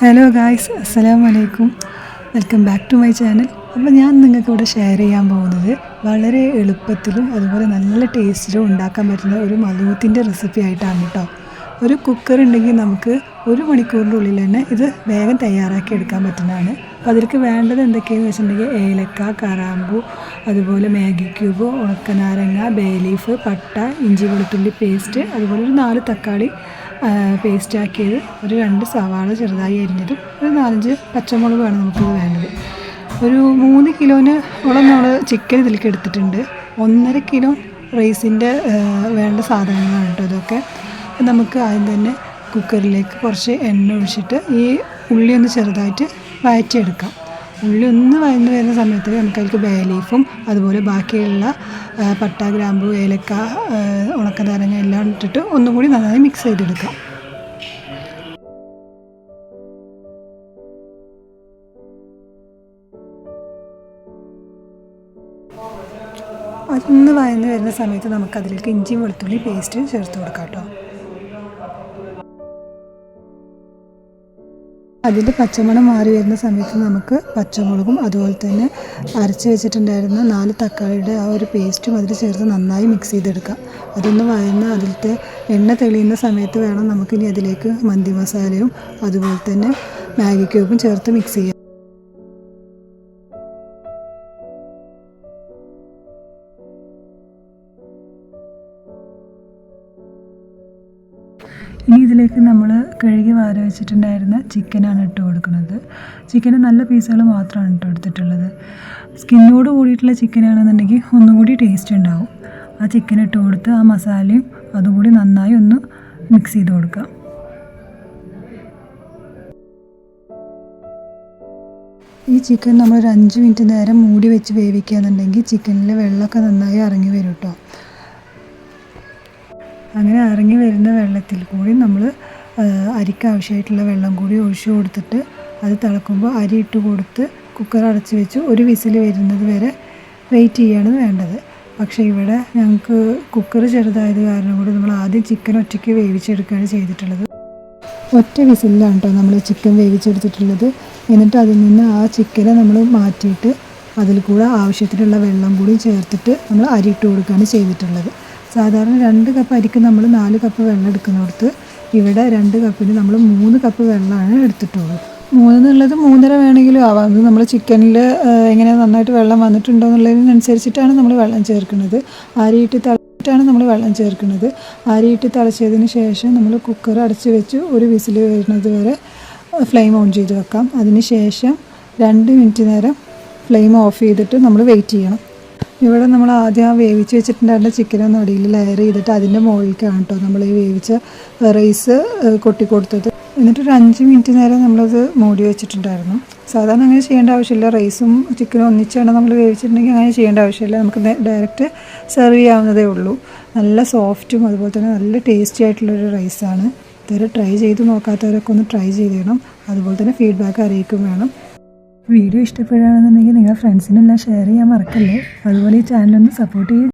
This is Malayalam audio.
ഹലോ ഗായ്സ് അസ്സലാമു വലൈക്കും welcome back to my channel അപ്പോൾ ഞാൻ നിങ്ങൾക്ക് ഇവിടെ ഷെയർ ചെയ്യാൻ പോകുന്നത് വളരെ എളുപ്പത്തിലും അതുപോലെ നല്ല ടേസ്റ്റിലും ഉണ്ടാക്കാൻ പറ്റുന്ന ഒരു മലൂത്തിന്റെ റെസിപ്പി ആയിട്ടാണ് കേട്ടോ ഒരു കുക്കർ ഉണ്ടെങ്കിൽ നമുക്ക് ഒരു മണിക്കൂറിന്റെ ഉള്ളിൽ തന്നെ ഇത് വേഗം തയ്യാറാക്കി എടുക്കാൻ പറ്റുന്നതാണ്. അപ്പോൾ അതിലേക്ക് വേണ്ടത് എന്തൊക്കെയാണെന്ന് വെച്ചിട്ടുണ്ടെങ്കിൽ ഏലക്ക കറാമ്പു അതുപോലെ മാഗി ക്യൂബ് ഉണക്കനാരങ്ങ ബേ ലീഫ് പട്ട ഇഞ്ചി വെളുത്തുള്ളി പേസ്റ്റ് അതുപോലെ ഒരു നാല് തക്കാളി പേസ്റ്റ് ആക്കിയത്. ഒരു രണ്ട് സവാള ചെറുതായി അരിഞ്ഞതും ഒരു നാലഞ്ച് പച്ചമുളകാണ് നമുക്കിത് വേണ്ടത്. ഒരു മൂന്ന് കിലോന് ഉള്ള നമ്മൾ ചിക്കൻ ഇതിലേക്ക് എടുത്തിട്ടുണ്ട്. ഒന്നര കിലോ റൈസിന്റെ വേണ്ട സാധനങ്ങളാണ് കേട്ടോ ഇതൊക്കെ. നമുക്ക് ആദ്യം തന്നെ കുക്കറിലേക്ക് കുറച്ച് എണ്ണ ഒഴിച്ചിട്ട് ഈ ഉള്ളി ഒന്ന് ചെറുതായിട്ട് വഴറ്റിയെടുക്കാം. ഉള്ളി ഒന്ന് വഴന്ന് വരുന്ന സമയത്ത് നമുക്ക് അതിലേക്ക് ബേ ലീഫും അതുപോലെ ബാക്കിയുള്ള പട്ട ഗ്രാമ്പു ഏലക്ക ഉണക്ക ഉണക്കനാരങ്ങ എല്ലാം ഇട്ടിട്ട് ഒന്നും കൂടി നന്നായി മിക്സ് ചെയ്തെടുക്കാം. അതൊന്ന് വഴന്ന് വരുന്ന സമയത്ത് നമുക്ക് അതിലേക്ക് ഇഞ്ചിയും വെളുത്തുള്ളി പേസ്റ്റ് ചേർത്ത് കൊടുക്കാം കേട്ടോ. അതിന്റെ പച്ചമണം മാറി വരുന്ന സമയത്ത് നമുക്ക് പച്ചമുളകും അതുപോലെ തന്നെ അരച്ച് വെച്ചിട്ടുണ്ടായിരുന്ന നാല് തക്കാളിയുടെ ആ ഒരു പേസ്റ്റും അതിൽ ചേർത്ത് നന്നായി മിക്സ് ചെയ്തെടുക്കാം. അതൊന്ന് വഴന്ന് അതിലത്തെ എണ്ണ തെളിയുന്ന സമയത്ത് വേണം നമുക്കിനി അതിലേക്ക് മന്തി മസാലയും അതുപോലെ തന്നെ മാഗി ക്യൂബും ചേർത്ത് മിക്സ് ചെയ്യാം ഇനി ഇതിലേക്ക് നമ്മൾ കഴുകി വാര വെച്ചിട്ടുണ്ടായിരുന്ന ചിക്കനാണ് ഇട്ട് കൊടുക്കുന്നത്. ചിക്കന് നല്ല പീസുകൾ മാത്രമാണ് ഇട്ട് കൊടുത്തിട്ടുള്ളത്. സ്കിന്നോട് കൂടിയിട്ടുള്ള ചിക്കനാണെന്നുണ്ടെങ്കിൽ ഒന്നുകൂടി ടേസ്റ്റ് ഉണ്ടാവും. ആ ചിക്കൻ ഇട്ട് കൊടുത്ത് ആ മസാലയും അതുകൂടി നന്നായി ഒന്ന് മിക്സ് ചെയ്ത് കൊടുക്കാം. ഈ ചിക്കൻ നമ്മൾ ഒരു അഞ്ച് മിനിറ്റ് നേരം മൂടി വെച്ച് വേവിക്കുകയെന്നുണ്ടെങ്കിൽ ചിക്കനിൽ വെള്ളമൊക്കെ നന്നായി ഇറങ്ങി വരും കേട്ടോ അങ്ങനെ ഇറങ്ങി വരുന്ന വെള്ളത്തിൽ കൂടി നമ്മൾ അരിക്ക് ആവശ്യമായിട്ടുള്ള വെള്ളം കൂടി ഒഴിച്ചു കൊടുത്തിട്ട് അത് തിളക്കുമ്പോൾ അരി ഇട്ട് കൊടുത്ത് കുക്കർ അടച്ച് വെച്ച് ഒരു വിസിൽ വരുന്നത് വരെ വെയിറ്റ് ചെയ്യാണ് വേണ്ടത്. പക്ഷേ ഇവിടെ ഞങ്ങൾക്ക് കുക്കർ ചെറുതായത് കാരണം കൂടി നമ്മൾ ആദ്യം ചിക്കൻ ഒറ്റയ്ക്ക് വേവിച്ചെടുക്കുകയാണ് ചെയ്തിട്ടുള്ളത്. ഒറ്റ വിസിലാണ് കേട്ടോ നമ്മൾ ചിക്കൻ വേവിച്ചെടുത്തിട്ടുള്ളത്. എന്നിട്ട് അതിൽ നിന്ന് ആ ചിക്കനെ നമ്മൾ മാറ്റിയിട്ട് അതിൽ കൂടെ ആവശ്യത്തിനുള്ള വെള്ളം കൂടി ചേർത്തിട്ട് നമ്മൾ അരി ഇട്ട് കൊടുക്കുകയാണ് ചെയ്തിട്ടുള്ളത്. സാധാരണ രണ്ട് കപ്പ് അരിക്ക് നമ്മൾ നാല് കപ്പ് വെള്ളം എടുക്കുന്നിടത്ത്. ഇവിടെ രണ്ട് കപ്പിന് നമ്മൾ മൂന്ന് കപ്പ് വെള്ളമാണ് എടുത്തിട്ടുള്ളൂ മൂന്നെന്നുള്ളത് മൂന്നര വേണമെങ്കിലും ആവാം. അത് നമ്മൾ ചിക്കനിൽ എങ്ങനെ നന്നായിട്ട് വെള്ളം വന്നിട്ടുണ്ടോ എന്നുള്ളതിനനുസരിച്ചിട്ടാണ് നമ്മൾ വെള്ളം ചേർക്കുന്നത്. അരിയിട്ട് തിളച്ചിട്ടാണ് നമ്മൾ വെള്ളം ചേർക്കുന്നത്. അരിയിട്ട് തിളച്ചതിന് ശേഷം നമ്മൾ കുക്കർ അടച്ച് വെച്ച് ഒരു വിസിൽ വരുന്നത് വരെ ഫ്ലെയിം ഓൺ ചെയ്ത് വെക്കാം. അതിന് ശേഷം രണ്ട് മിനിറ്റ് നേരം ഫ്ലെയിം ഓഫ് ചെയ്തിട്ട് നമ്മൾ വെയിറ്റ് ചെയ്യണം. ഇവിടെ നമ്മൾ ആദ്യം വേവിച്ച് വെച്ചിട്ടുണ്ടായിരുന്ന ചിക്കൻ അടിയിൽ ലെയർ ചെയ്തിട്ട് അതിന്റെ മുകളിലേക്കാണ് കേട്ടോ നമ്മൾ ഈ വേവിച്ച റൈസ് കൊട്ടി കൊടുത്തത്. എന്നിട്ട് ഒരു അഞ്ച് മിനിറ്റ് നേരം നമ്മളത് മൂടി വെച്ചിട്ടുണ്ടായിരുന്നു. സാധാരണ അങ്ങനെ ചെയ്യേണ്ട ആവശ്യമില്ല. റൈസും ചിക്കനും ഒന്നിച്ചാണ് നമ്മൾ വേവിച്ചിട്ടുണ്ടെങ്കിൽ അങ്ങനെ ചെയ്യേണ്ട ആവശ്യമില്ല. നമുക്ക് ഡയറക്റ്റ് സെർവ് ചെയ്യാവുന്നതേ ഉള്ളൂ. നല്ല സോഫ്റ്റും അതുപോലെ തന്നെ നല്ല ടേസ്റ്റി ആയിട്ടുള്ളൊരു റൈസാണ് ഇതുവരെ ട്രൈ ചെയ്ത് നോക്കാത്തവരൊക്കെ ഒന്ന് ട്രൈ ചെയ്യണം അതുപോലെ തന്നെ ഫീഡ്ബാക്ക് അറിയിക്കും വേണം. വീഡിയോ ഇഷ്ടപ്പെടുകയാണെന്നുണ്ടെങ്കിൽ നിങ്ങൾ ഫ്രണ്ട്സിനെല്ലാം ഷെയർ ചെയ്യാൻ മറക്കല്ലേ. അതുപോലെ ഈ ചാനലൊന്ന് സപ്പോർട്ട് ചെയ്യും.